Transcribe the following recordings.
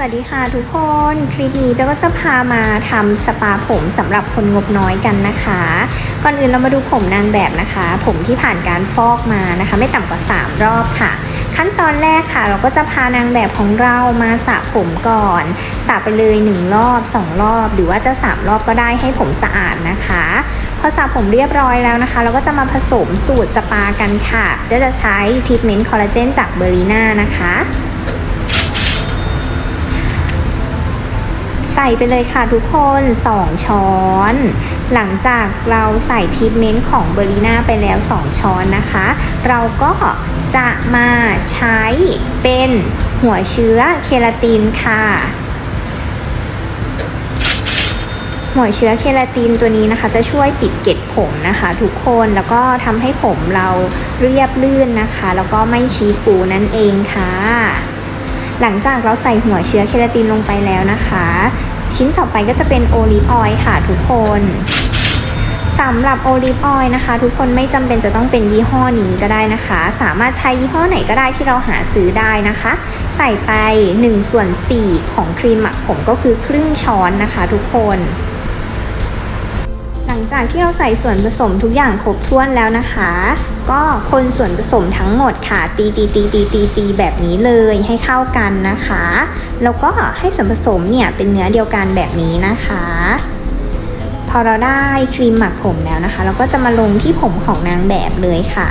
สวัสดีค่ะทุกคน คลิปนี้เบลก็จะพามาทำสปาผมสำหรับคนงบน้อยกันนะคะ ก่อนอื่นเรามาดูผมนางแบบนะคะ ผมที่ผ่านการฟอกมานะคะ ไม่ต่ำกว่า 3 รอบค่ะ ขั้นตอนแรกค่ะ เราก็จะพานางแบบของเรามาสระผมก่อนสระไปเลย 1 รอบ 2 รอบ หรือว่าจะ 3 รอบก็ได้ให้ผมสะอาดนะคะ พอสระผมเรียบร้อยแล้วนะคะ เราก็จะมาผสมสูตรสปากันค่ะเดี๋ยวจะใช้ทรีทเมนต์คอลลาเจนจากเบอร์ลีน่านะคะ ใส่ไปเลยค่ะทุกคน 2 ช้อน หลังจากเราใส่ทีทเมนต์ของเบอร์ลีน่าไปแล้ว 2 ช้อนนะคะ เราก็จะมาใช้เป็นหัวเชื้อเคราตินค่ะ หัวเชื้อเคราตินตัวนี้นะคะ จะช่วยติดเกล็ดผมนะคะทุกคนแล้วก็ทำให้ผมเราเรียบลื่นนะคะ แล้วก็ไม่ชี้ฟูนั่นเองค่ะ หลังจากเราใส่หัวเชื้อเคราตินลงไปแล้วนะคะ ชิ้นต่อไปก็จะเป็นโอลิฟออยล์ค่ะทุกคนสำหรับโอลิฟออยล์นะคะ ทุกคนไม่จำเป็นจะต้องเป็นยี่ห้อนี้ก็ได้นะคะ สามารถใช้ยี่ห้อไหนก็ได้ที่เราหาซื้อได้นะคะ ใส่ไป1ส่วน4ของครีมหมักผมก็คือครึ่งช้อนนะคะ ทุกคน จากที่เราใส่ส่วนผสมทุกอย่างครบถ้วนแล้วนะคะ ก็คนส่วนผสมทั้งหมดค่ะ ตีตีตีตีตีตีแบบนี้เลยให้เข้ากันนะคะ แล้วก็ให้ส่วนผสมเนี่ยเป็นเนื้อเดียวกันแบบนี้นะคะ พอเราได้ครีมหมักผมแล้วนะคะ เราก็จะมาลงที่ผมของนางแบบเลยค่ะ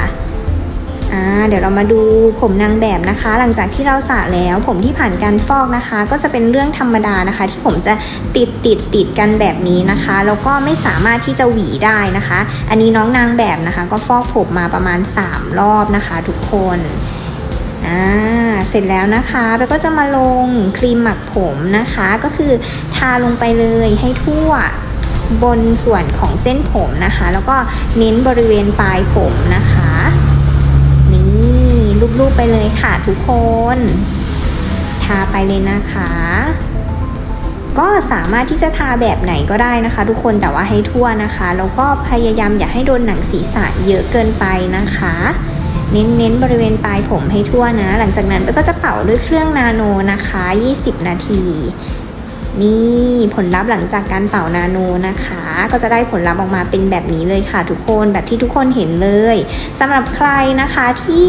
อ่าเดี๋ยวเรามาดูผมนางแบบนะคะ หลังจากที่เราสระแล้ว ผมที่ผ่านการฟอกนะคะ ก็จะเป็นเรื่องธรรมดานะคะ ที่ผมจะติดติดติดกันแบบนี้นะคะแล้วก็ไม่สามารถที่จะหวีได้นะคะ อันนี้น้องนางแบบนะคะ ก็ฟอกผมมาประมาณ 3 รอบนะคะ ทุกคนอ่าเสร็จแล้วนะคะแล้วก็จะมาลงครีมหมักผมนะคะ ก็คือทาลงไปเลยให้ทั่วบนส่วนของเส้นผมนะคะ แล้วก็เน้นบริเวณปลายผมนะคะ รูปๆไปเลยค่ะทุกคน ทาไปเลยนะคะ ก็สามารถที่จะทาแบบไหนก็ได้นะคะ ทุกคนแต่ว่าให้ทั่วนะคะ แล้วก็พยายามอย่าให้โดนหนังศีรษะเยอะเกินไปนะคะ เน้นๆบริเวณปลายผมให้ทั่วนะ หลังจากนั้นก็จะเป่าด้วยเครื่องนาโนนะคะ 20 นาทีนี่ผลลัพธ์หลังจากการเป่านาโนนะคะ ก็จะได้ผลลัพธ์ออกมาเป็นแบบนี้เลยค่ะทุกคนแบบที่ทุกคนเห็นเลยสำหรับใครนะคะที่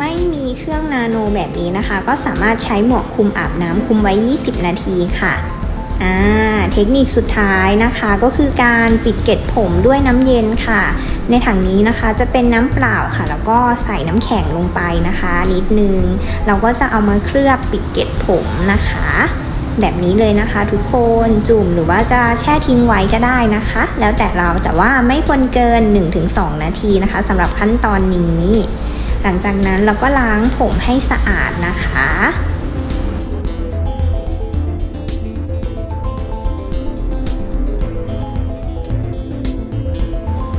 ไม่มีเครื่องนาโนแบบนี้นะคะ ก็สามารถใช้หมวกคุมอาบน้ำคุมไว้ 20 นาทีค่ะเทคนิคสุดท้ายนะคะก็คือการปิดเกล็ดผมด้วยน้ำเย็นค่ะ ในถังนี้นะคะจะเป็นน้ำเปล่าค่ะ แล้วก็ใส่น้ำแข็งลงไปนะคะนิดนึง เราก็จะเอามาเคลือบปิดเกล็ดผมนะคะ แบบนี้เลยนะคะทุกคนจุ่มหรือว่าจะแช่ทิ้งไว้ก็ได้นะคะ แล้วแต่เราแต่ว่าไม่ควรเกิน 1-2 นาทีนะคะสำหรับขั้นตอนนี้ หลังจากนั้นเราก็ล้างผมให้สะอาดนะคะ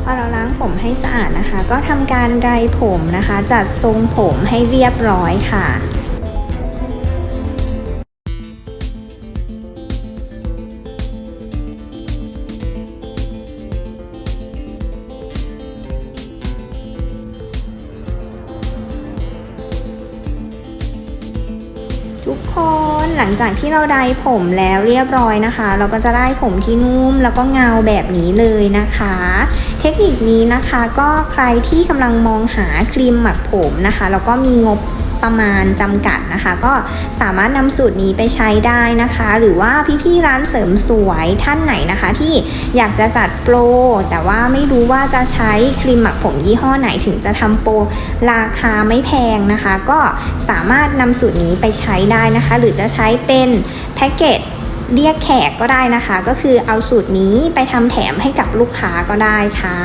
พอเราล้างผมให้สะอาดนะคะ ก็ทำการไดรผมนะคะ จัดทรงผมให้เรียบร้อยค่ะ ทุกคนหลังจากที่เราไดผมแล้วเรียบร้อยนะคะ เราก็จะได้ผมที่นุ่มแล้วก็เงาแบบนี้เลยนะคะ เทคนิคนี้นะคะก็ใครที่กำลังมองหาครีมหมักผมนะคะแล้วก็มีงบ ประมาณจำกัดนะคะ ก็สามารถนำสูตรนี้ไปใช้ได้นะคะ หรือว่าพี่ๆร้านเสริมสวยท่านไหนนะคะ ที่อยากจะจัดโปรแต่ว่าไม่รู้ว่าจะใช้ครีมหมักผมยี่ห้อไหนถึงจะทำโปรราคาไม่แพงนะคะ ก็สามารถนำสูตรนี้ไปใช้ได้นะคะ หรือจะใช้เป็นแพ็กเกจเรียกแขกก็ได้นะคะ ก็คือเอาสูตรนี้ไปทำแถมให้กับลูกค้าก็ได้ค่ะ